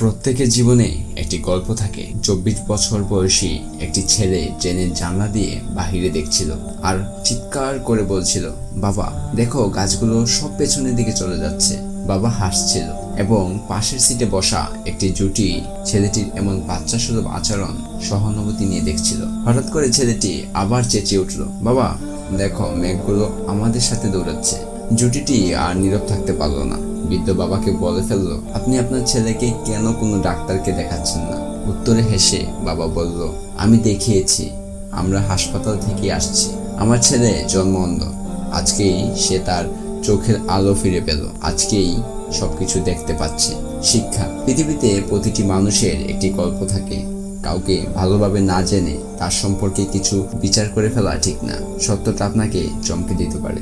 প্রত্যেকের জীবনে একটি গল্প থাকে। চব্বিশ বছর বয়সী একটি ছেলে ট্রেনের জানলা দিয়ে বাহিরে দেখছিল আর চিৎকার করে বলছিল, বাবা, দেখো, গাছগুলো সব পেছনের দিকে চলে যাচ্ছে। বাবা হাসছিল এবং পাশের সিটে বসা একটি জুটি ছেলেটির এমন বাচ্চা সুলভ আচরণ সহানুভূতি নিয়ে দেখছিল। হঠাৎ করে ছেলেটি আবার চেঁচিয়ে উঠল, বাবা, দেখো, মেঘগুলো আমাদের সাথে দৌড়াচ্ছে। জুটিটি আর নীরব থাকতে পারল না। বৃদ্ধ বাবাকে বলে ফেলল, আপনি আপনার ছেলেকে কেন কোনো ডাক্তারকে দেখাচ্ছেন না? উত্তরে হেসে বাবা বলল, আমি দেখিয়েছি, আমরা হাসপাতাল থেকে আসছি। আমার ছেলে জন্ম অন্ধ আজকেই সে তার চোখের আলো ফিরে পেল। আজকেই সবকিছু দেখতে পাচ্ছে। শিক্ষা। পৃথিবীতে প্রতিটি মানুষের একটি গল্প থাকে। কাউকে ভালোভাবে না জেনে তার সম্পর্কে কিছু বিচার করে ফেলা ঠিক না। সত্যটা আপনাকে চমকে দিতে পারে।